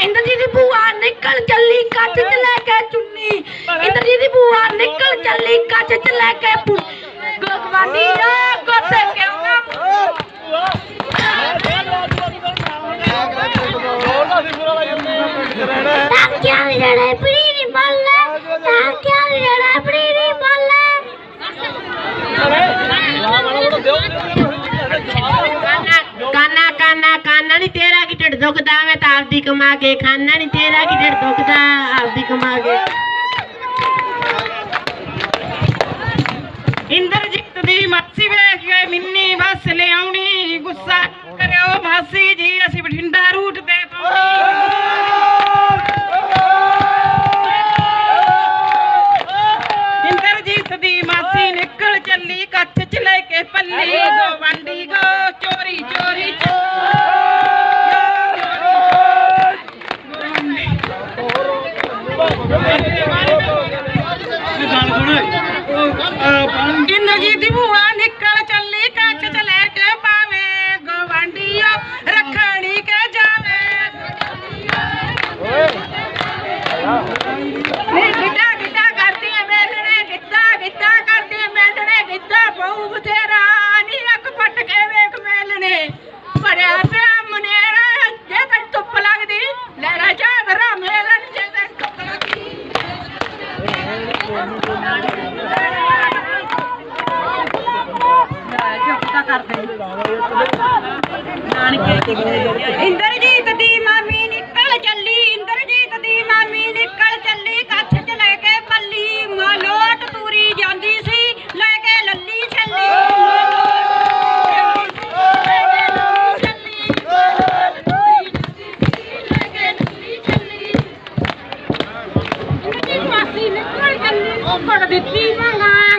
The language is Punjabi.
ਇੰਦਰਜੀਤ ਦੀ ਭੂਆ ਨਿਕਲ ਚੱਲੀ ਕੱਚ ਚ ਲੈ ਕੇ ਚੁੰਨੀ। ਇੰਦਰਜੀਤ ਦੀ ਭੂਆ ਨਿਕਲ ਚੱਲੀ ਕੱਚ ਚ ਲੈ ਕੇ ਗਵਾਨੀ ਦਾ ਕੋਤੇ ਕਿਉਂ ਨਾ ਰਹਿਣਾ ਹੈ ਕਾਨਾ ਨਹੀਂ ਤੇਰਾ ਕੀ ਢਿੱਡ ਦੁਖਦਾ ਮੈਂ ਤਾਂ ਆਪਦੀ ਕਮਾ ਕੇ ਖਾਣਾ ਨਹੀਂ ਤੇਰਾ ਕੀ ਢਿੱਡ ਦੁਖਦਾ, ਆਪਦੀ ਕਮਾ ਕੇ। ਇੰਦਰਜੀਤ ਦੀ ਮਾਸੀ ਵੇਖ ਕੇ ਮਿੰਨੀ ਬੱਸ ਲਿਆਉਣੀ, ਗੁੱਸਾ ਕਰਿਓ ਮਾਸੀ ਜੀ, ਅਸੀਂ ਬਠਿੰਡਾ ਰੂਟ ਤੇ ਪਹੁੰਚੇ। ਇੰਦਰਜੀਤ ਦੀ ਮਾਸੀ ਨਿਕਲ ਚੱਲੀ ਕੱਛ ਇੰਦਰਜੀਤ ਦੀ ਭੂਆ ਨਿਕਲ ਚੱਲੀ ਕੱਛ ਚ ਲੈ ਕੇ ਪਾਵੇ ਗਵਾਂਡੀਓ ਰੱਖਣੀ ਕੇ ਜਾਵੇ। ਨਹੀਂ ਗਿੱਧਾ ਗਿੱਧਾ ਕਰਦੀਆਂ ਮੇਲਣੇ ਗਿੱਧਾ ਗਿੱਧਾ ਕਰਦੀਆਂ ਮੇਲਣੇ ਗਿੱਧਾ ਬਹੁ ਬਥੇਰਾ ਨੀ ਅੱਖ ਪੱਟ ਕੇ ਵੇਖ ਮੇਲਣੇ। ਭਰਿਆ ਪਿਆ ਮਨੇਰਾ ਜੇ ਤੈਨੂੰ ਧੁੱਪ ਲੱਗਦੀ ਲੈਣਾ ਚਾਦਰਾ ਮੇਲਣ ਜੇ ਤੈਨੂੰ ਧੁੱਪ ਲੱਗਦੀ। ਚੁੱਪਤਾ ਕਰਦੇ ਨਾਨਕੇ ਇੰਦਰਜੀਤ ਦੀ ਮਾਮੀ ਨਿਕਲ ਚੱਲੀ ਇੰਦਰਜੀਤ ਦੀ ਮਾਮੀ ਨਿਕਲ ਚੱਲੀ ਕੱਛ ਚ ਲੈ ਕੇ ਪੱਲੀ। ਮਲੋਟ ਤੂਰੀ ਜਾਂਦੀ ਸੀ ਲੈ ਕੇ ਲੱਲੀ ਛੱਲੀ। ਦਿੱਤੀ। ਮੰਗਾਂ